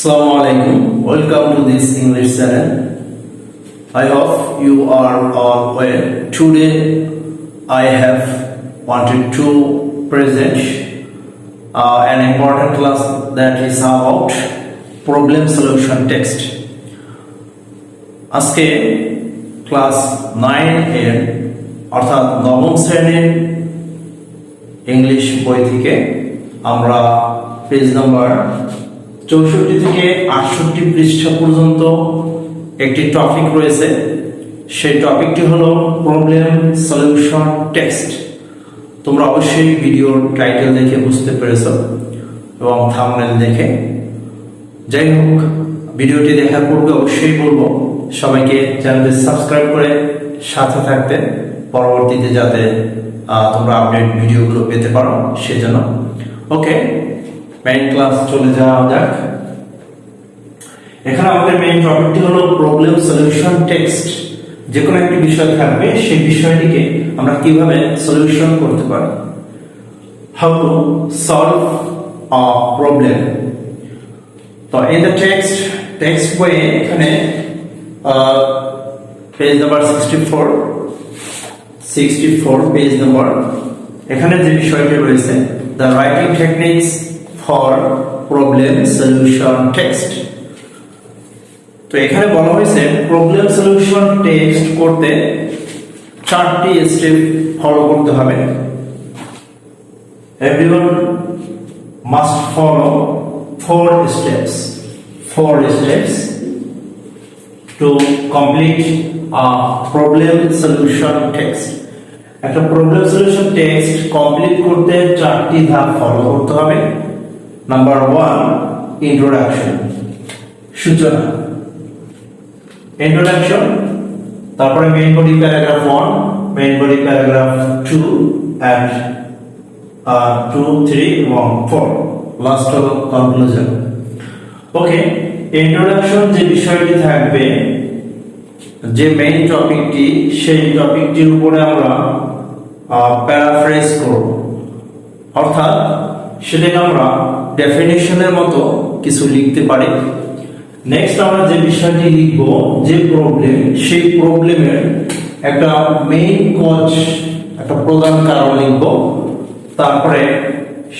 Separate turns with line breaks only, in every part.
Assalamu alaikum. Welcome to this English channel. I hope you are all well. Today I have wanted to present uh, an important class that is about problem solution text. আজকে class nine এর অর্থাৎ নবম শ্রেণির English বই থেকে আমরা page number চৌষট্টি থেকে আটষট্টি পৃষ্ঠা পর্যন্ত একটি টপিক রয়েছে। সেই টপিকটি হলো প্রবলেম সলিউশন টেক্সট তোমরা অবশ্যই ভিডিওর টাইটেল দেখে বুঝতে পেরেছ এবং থামনেল দেখে। যাই হোক, ভিডিওটি দেখার পূর্বে অবশ্যই বলব, সবাইকে চ্যানেলটি সাবস্ক্রাইব করে সাথে থাকতে, পরবর্তীতে যাতে তোমরা আপডেট ভিডিওগুলো পেতে পারো, সেজন্য। ওকে মেইন ক্লাস চলে যাওয়া যাক। এখানে আমাদের মেইন টপিকটি হলো প্রবলেম সলিউশন টেক্সট যে কোনো একটি বিষয় থাকবে, সেই বিষয়টিকে আমরা কীভাবে সলিউশন করতে পারি? How to solve a problem তো ইন দ্য টেক্সট টেক্সট বইয়ে এখানে page number sixty four sixty four page number এখানে যে বিষয়টি রয়েছে the writing techniques for problem solution text তো এখানে বলা হয়েছে প্রবলেম সলিউশন টেক্সট করতে চারটি স্টেপ ফলো করতে হবে। must follow four steps four steps to complete a problem solution text একটা প্রবলেম সলিউশন টেক্সট কমপ্লিট করতে চারটি ধাপ ফলো করতে হবে। নাম্বার ওয়ান ইন্ট্রোডাকশন সূচনা। ইন্ট্রোডাকশন তারপরে main body paragraph one main body paragraph two and two three এবং four last হলো কনক্লুশন ওকে ইন্ট্রোডাকশন যে বিষয়টি থাকবে, যে মেইন টপিকটি সেই টপিকটির উপরে আমরা প্যারাফ্রেজ করব। অর্থাৎ, সেটাকে আমরা ডেফিনেশনের মতো কিছু লিখতে পারি। নেক্সট আমরা যে বিষয়টি লিখব, যে প্রবলেম সেই প্রবলেমের একটা মেইন কজ একটা প্রধান কারণ লিখব। তারপরে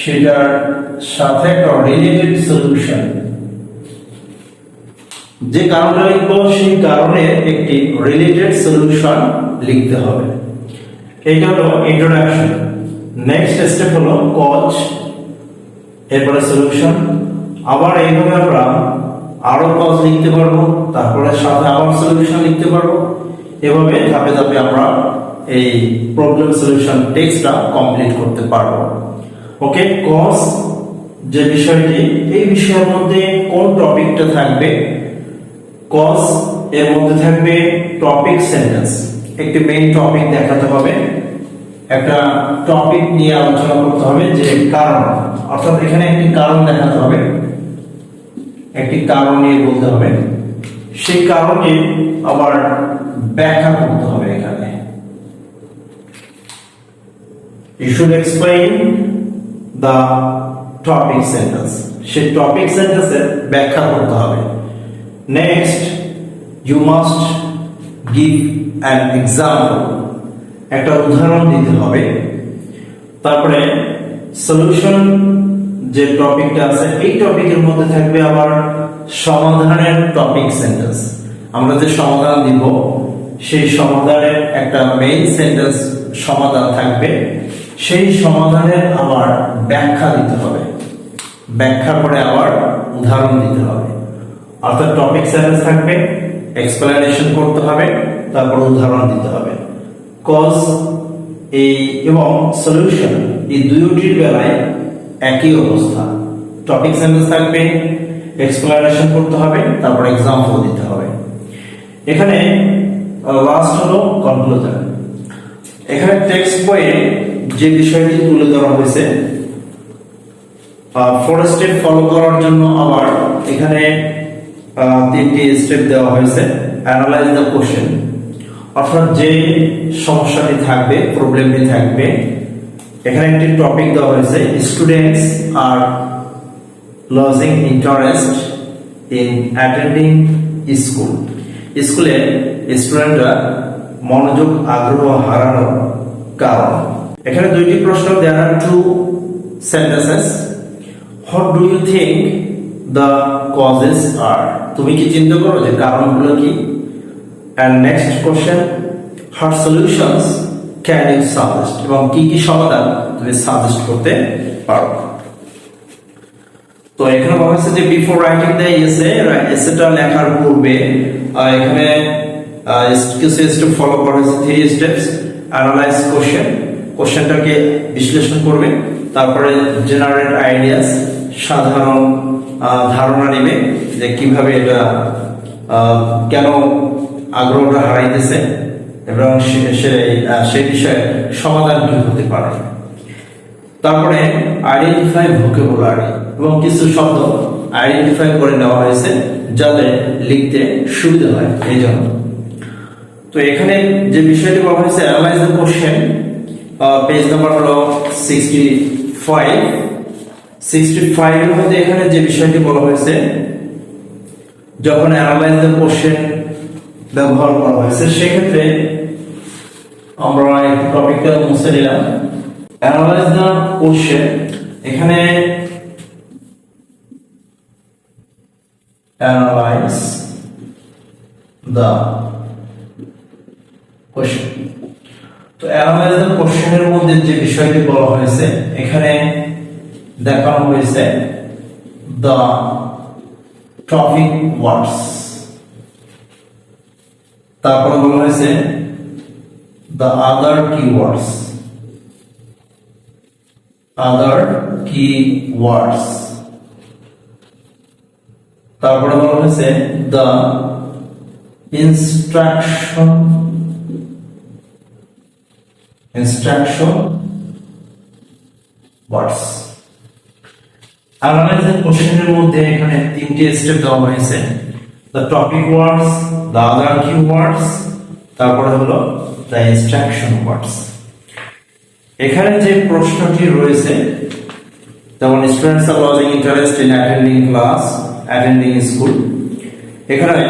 সেটার সাথে একটা রিলেটেড সলিউশন যে কারণটা লিখব, সেই কারণের একটি রিলেটেড সলিউশন লিখতে হবে। এইটা হলো ইন্ট্রোডাকশন নেক্সট স্টেপ হলো কজ এরপরে সলিউশন আবার এইভাবে আমরা আরও কজ লিখতে পারব, তারপরে সাথে আবার সলিউশন লিখতে পারব। এভাবে ধাপে ধাপে আমরা এই প্রবলেম সলিউশন টেক্সটটা কমপ্লিট করতে পারব। ওকে কজ যে বিষয়টি, এই বিষয়ের মধ্যে কোন টপিকটা থাকবে? কজ এর মধ্যে থাকবে টপিক সেন্টেন্স একটি মেইন টপিক দেখাতে হবে। একটা টপিক নিয়ে আলোচনা করতে হবে যে কারণ। অর্থাৎ এখানে একটি কারণ দেখাতে হবে। একটি কারণ নিয়ে বলতে হবে। সেই কারণে আবার ব্যাখ্যা করতে হবে এখানে। You should explain the topic sentence সেই টপিক সেন্টেন্সের ব্যাখ্যা করতে হবে। Next you must give an example একটা উদাহরণ দিতে হবে। তারপরে সলিউশন যে টপিকটা আছে, এই টপিকের মধ্যে থাকবে আবার সমাধানের টপিক সেন্টেন্স আমরা যে সমাধান দিব, সেই সমাধানের একটা মেইন সেন্টেন্স সমাধান থাকবে। সেই সমাধানের আবার ব্যাখ্যা দিতে হবে। ব্যাখ্যা করে আবার উদাহরণ দিতে হবে। অর্থাৎ টপিক সেন্টেন্স থাকবে এক্সপ্লেনেশন করতে হবে, তারপর উদাহরণ দিতে হবে। কজ এই এবং সলিউশন এই দুইটির বেলায় একই অবস্থা। টপিক সেন্টেন্স থাকবে এক্সপ্লেনেশন করতে হবে, তারপর এক্সাম্পল দিতে হবে। এখানে লাস্ট হলো কনক্লুশন এখানে টেক্সট বইয়ে যে বিষয়টি তুলে ধরা হয়েছে ফোর স্টেপ ফলো করার জন্য আবার এখানে তিনটি স্টেপ দেওয়া হয়েছে। অ্যানালাইজ দ্য কোশ্চেন অর্থাৎ যে সমস্যাটি থাকবে প্রবলেমটি থাকবে, এখানে একটি টপিক দেওয়া হয়েছে students are losing interest in attending school স্কুলে স্টুডেন্টরা মনোযোগ, আগ্রহ হারানোর কারণ। এখানে দুইটি প্রশ্ন there are two sentences what do you think the causes are তুমি কি চিন্তা করো যে কারণগুলো কি? And next question her solutions can you suggest এবং কি কি সমাধান তুমি সাজেস্ট করতে পারো? তো এখানে বলা হয়েছে যে বিফোর রাইটিং দ্য এসে এসেটা লেখার পূর্বে এখানে কিছু স্টেপ ফলো করা হয়েছে থ্রি স্টেপস অ্যানালাইজ কোশ্চেন কোশ্চেনটাকে বিশ্লেষণ করবে, তারপরে জেনারেট আইডিয়াস সাধারণ ধারণা নেবে যে কীভাবে এটা কেন আগ্রহটা হারাইতেছে এবং সেই বিষয়ে সমাধান কি হতে পারে? তারপরে আইডেন্টিফাই ভোকেবুলারি এবং কিছু শব্দ আইডেন্টিফাই করে নেওয়া হয়েছে যাতে লিখতে সুবিধা হয় এই জন্য। তো এখানে যে বিষয়টি বলা হয়েছে analyse the question page number হলো সিক্সটি ফাইভ সিক্সটি ফাইভ এর মধ্যে এখানে যে বিষয়টি বলা হয়েছে, যখন অ্যানালাইজ দ্য কোশ্চেন ব্যবহার করা হয়েছে। সেক্ষেত্রে আমরা একটু টপিকটা মুছে নিলাম অ্যানালাইজ দ্য কোশ্চেন এখানে অ্যানালাইজ দ্য কোশ্চেন তো অ্যানালাইজ দ্য কোশ্চেনের মধ্যে যে বিষয়টি বলা হয়েছে, এখানে দেখানো হয়েছে দ্য টপিক ওয়ার্ডস তারপরে বলা হয়েছে the other keywords other keywords তারপরে বলা হয়েছে the instruction instruction words analyse the কোশ্চেনের মধ্যে এখানে তিনটি স্টেপ দেওয়া হয়েছে। The topic words the other keywords তারপরে হলো দ্য ইনস্ট্রাকশন ওয়ার্ডস এখানে যে প্রশ্নটি রয়েছে, যেমন students are losing interest in attending class attending school এখানে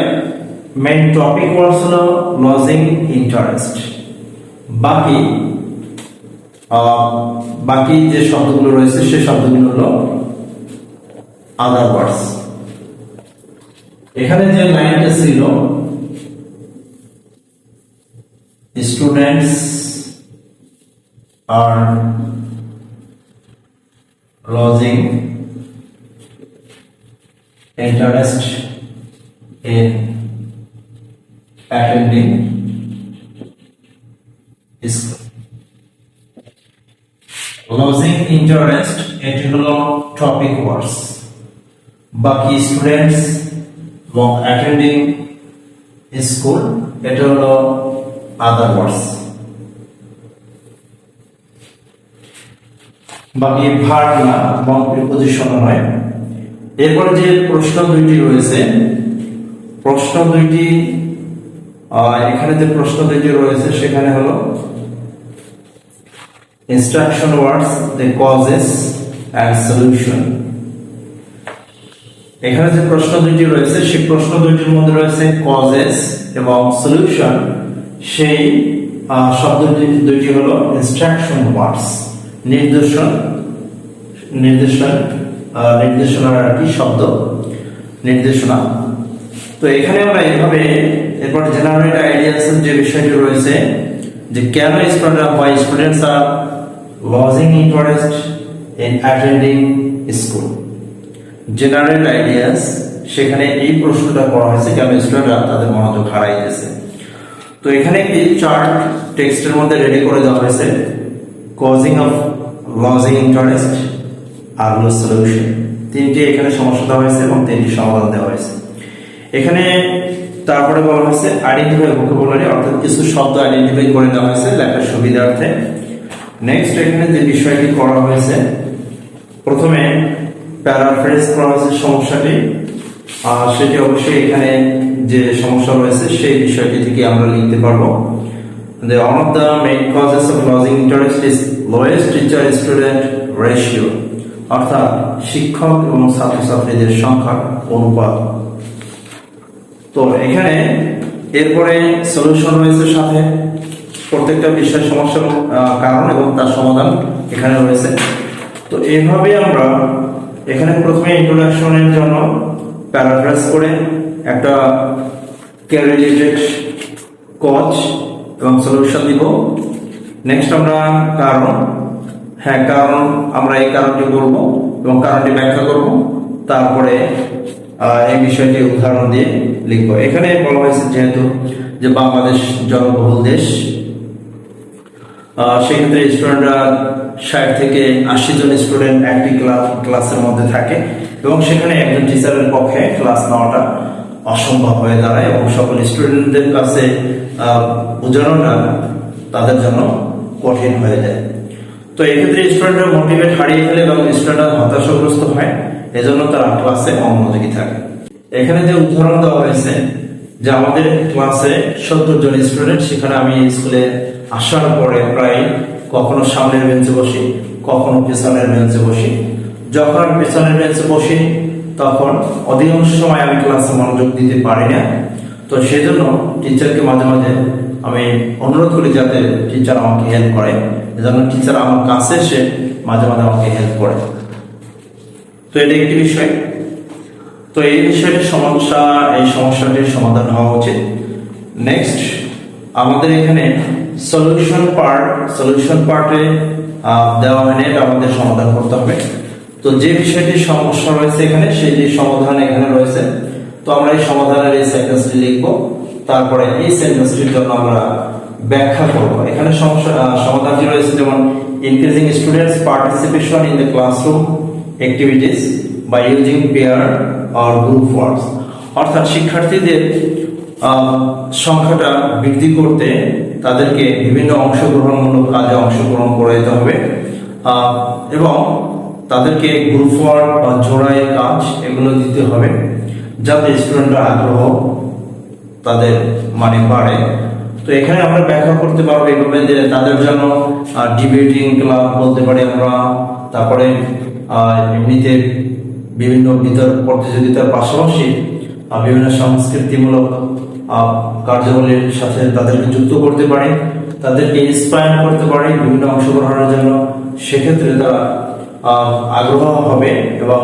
মেইন টপিক ওয়ার্ডস হলো লজিং ইন্টারেস্ট বাকি বাকি যে শব্দগুলো রয়েছে সেই শব্দগুলো হলো আদার ওয়ার্ডস এখানে যে লাইনটা ছিল students are losing interest attending school. Losing interest এটি হলো টপিক ওয়ার্ডস বাকি স্টুডেন্টস এবং অ্যাটেন্ডিং স্কুল এটা হলো আদার ওয়ার্ডস বাকি ভার্ব না এবং প্রিপোজিশন নয় এরপর যে প্রশ্ন দুইটি রয়েছে, প্রশ্ন দুইটি এখানে যে প্রশ্ন দুইটি রয়েছে, সেখানে হলো instruction words the causes and solution এখানে যে প্রশ্ন দুইটি রয়েছে, সেই প্রশ্ন দুইটির মধ্যে রয়েছে কজেস এবং সলিউশন সেই শব্দ দুই- দুইটি হলো ইনস্ট্রাকশন ওয়ার্ডস নির্দেশন নির্দেশন নির্দেশনার আর কি শব্দ? নির্দেশনা। তো এখানে আমরা এইভাবে এরপর জেনারেট আইডিয়াস যে বিষয়টি রয়েছে, যে কেন স্টুডেন্ট বা students are losing interest in attending school general ideas সেখানে এই প্রশ্নটা করা হয়েছে, কেন স্টুডেন্টরা তাদের মনোযোগ হারাইতেছে। তো এখানে একটি চার্ট টেক্সটের মধ্যে রেডি করে দেওয়া হয়েছে কজিং অফ লজিং ইন্টারেস্ট আর হলো সলিউশন তিনটি এখানে সমস্যা দেওয়া হয়েছে এবং তিনটি সমাধান দেওয়া হয়েছে। এখানে তারপরে বলা হয়েছে আইডেন্টিফাই ভোকাবুলারি অর্থাৎ কিছু শব্দ আইডেন্টিফাই করে দেওয়া হয়েছে লেখার সুবিধার্থে। নেক্সট এখানে যে বিষয়টি করা হয়েছে, প্রথমে প্যারাফ্রেজ হয়েছে সমস্যাটি সেটি অবশ্যই এখানে যে সমস্যা রয়েছে, সেই বিষয়টি থেকে আমরা লিখতে পারব। The, one of the main causes of losing interest is lowest teacher student ratio, অর্থাৎ শিক্ষক এবং ছাত্রছাত্রীদের সংখ্যার অনুপাত। তো এখানে এরপরে সলিউশন রয়েছে সাথে। প্রত্যেকটা বিষয় সমস্যার কারণ এবং তার সমাধান এখানে রয়েছে। তো এইভাবে আমরা এখানে প্রথমে ইন্ট্রোডাকশনের জন্য প্যারাফ্রাস করে একটা ক্যারিলেটেড কজ এবং সলিউশন দিব। নেক্সট আমরা কারণ হ্যাঁ কারণ আমরা এই কারণটি বলব এবং কারণটি ব্যাখ্যা করব। তারপরে এই বিষয়টি উদাহরণ দিয়ে লিখব। এখানে বলা হয়েছে যেহেতু যে বাংলাদেশ জনবহুল দেশ সেক্ষেত্রে স্টুডেন্টরা ষাট থেকে আশি জন স্টুডেন্ট একটি ক্লাস ক্লাসের মধ্যে থাকে এবং সেখানে একজন টিচারের পক্ষে ক্লাস নেওয়াটা অসম্ভব হয়ে দাঁড়ায় এবং সকল স্টুডেন্টদের কাছে বোঝানোটা তাদের জন্য কঠিন হয়ে যায়। তো এক্ষেত্রে স্টুডেন্টরা মোটিভেট হারিয়ে ফেলে এবং স্টুডেন্টরা হতাশাগ্রস্ত হয়, এজন্য তারা ক্লাসে অমনোযোগী থাকে। এখানে যে উদাহরণ দেওয়া হয়েছে যে আমাদের ক্লাসে সত্তর জন স্টুডেন্ট সেখানে আমি স্কুলে আসার পরে প্রায় কখনো সামনের বেঞ্চে বসি, কখনো পেছনের বেঞ্চে বসি। যখন আমি পেছনের বেঞ্চে বসি, তখন অধিকাংশ সময় আমি ক্লাসে মনোযোগ দিতে পারি না। তো সেজন্য টিচারকে মাঝে মাঝে আমি অনুরোধ করি যাতে টিচার আমাকে হেল্প করে। এজন্য টিচার আমার কাছে এসে মাঝে মাঝে আমাকে হেল্প করে। তো এটা একটি বিষয়। তো এই বিষয়টির সমস্যা, এই সমস্যাটির সমাধান হওয়া উচিত। নেক্সট আমাদের এখানে সলিউশন পার্ট সলিউশন পার্টে দেওয়া হয়নি, এটা আমাদের সমাধান করতে হবে। তো যে বিষয়টির সমস্যা রয়েছে এখানে, সেটি সমাধান এখানে রয়েছে। তো আমরা এই সমাধানের এই সেন্টেন্সটি লিখব। তারপরে এই সেন্টেন্সটির জন্য আমরা ব্যাখ্যা করব। এখানে সমস্যা সমাধানটি রয়েছে, যেমন increasing students participation in the classroom activities by using pair or group works অর্থাৎ শিক্ষার্থীদের সংখ্যাটা বৃদ্ধি করতে তাদেরকে বিভিন্ন অংশগ্রহণমূলক কাজে অংশগ্রহণ করে যেতে হবে এবং তাদেরকে গ্রুপ ওয়ার্ক বা জোড়ায় কাজ এগুলো দিতে হবে, যাতে স্টুডেন্টরা আগ্রহ তাদের মানে বাড়ে। তো এখানে আমরা ব্যাখ্যা করতে পারব এইভাবে যে তাদের জন্য ডিবেটিং ক্লাব বলতে পারি আমরা, তারপরে এমনিতে বিভিন্ন বিতর্ক প্রতিযোগিতার পাশাপাশি বিভিন্ন সংস্কৃতিমূলক কার্যাবলীর সাথে তাদেরকে যুক্ত করতে পারি, তাদেরকে ইন্সপায়ার করতে পারি, বিভিন্ন অংশগ্রহণের জন্য। সেক্ষেত্রে তারা আগ্রহ হবে এবং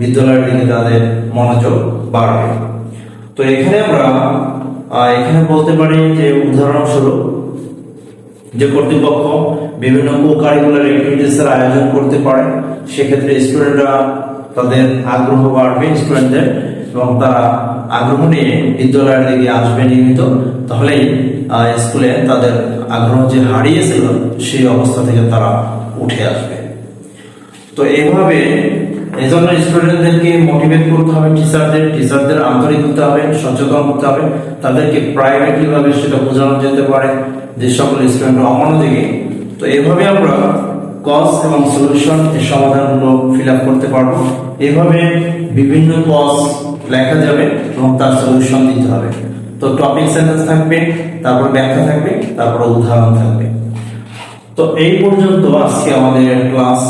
বিদ্যালয়ের দিকে তাদের মনোযোগ বাড়বে। তো এখানে আমরা এখানে বলতে পারি যে উদাহরণস্বরূপ, যে কর্তৃপক্ষ বিভিন্ন কো কারিকুলার অ্যাক্টিভিটিস আয়োজন করতে পারে, সেক্ষেত্রে স্টুডেন্টরা তাদের আগ্রহ বাড়বে স্টুডেন্টদের এবং তারা আগ্রহ নিয়ে বিদ্যালয়ের দিকে আসবে নিয়মিত, তাহলেই স্কুলে তাদের আগ্রহ যে হারিয়েছিল সেই অবস্থা থেকে তারা উঠে আসবে। তো এইভাবে এই জন্য স্টুডেন্টদেরকে মোটিভেট করতে হবে টিচারদের টিচারদের আন্তরিক হতে হবে, সচেতন হতে হবে, তাদেরকে প্রাইভেটলি ভাবে সেটা বোঝানো যেতে পারে যে সকল স্টুডেন্ট অমনোযোগী তো এইভাবে আমরা কজ এবং সলিউশন এর সমাধানগুলো ফিল আপ করতে পারব। এভাবে বিভিন্ন কজ লেখা যাবে এবং তার সলিউশন দিতে হবে। তো টপিক সেন্টেন্স থাকবে, তারপর ব্যাখ্যা থাকবে, তারপর উদাহরণ থাকবে। তো এই পর্যন্ত আজকে আমাদের ক্লাস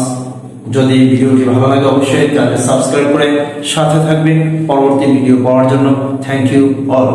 যদি ভিডিওটি ভালো লাগে অবশ্যই চ্যানেল সাবস্ক্রাইব করে সাথে থাকবে। পরবর্তী ভিডিও পাওয়ার জন্য থ্যাংক ইউ অল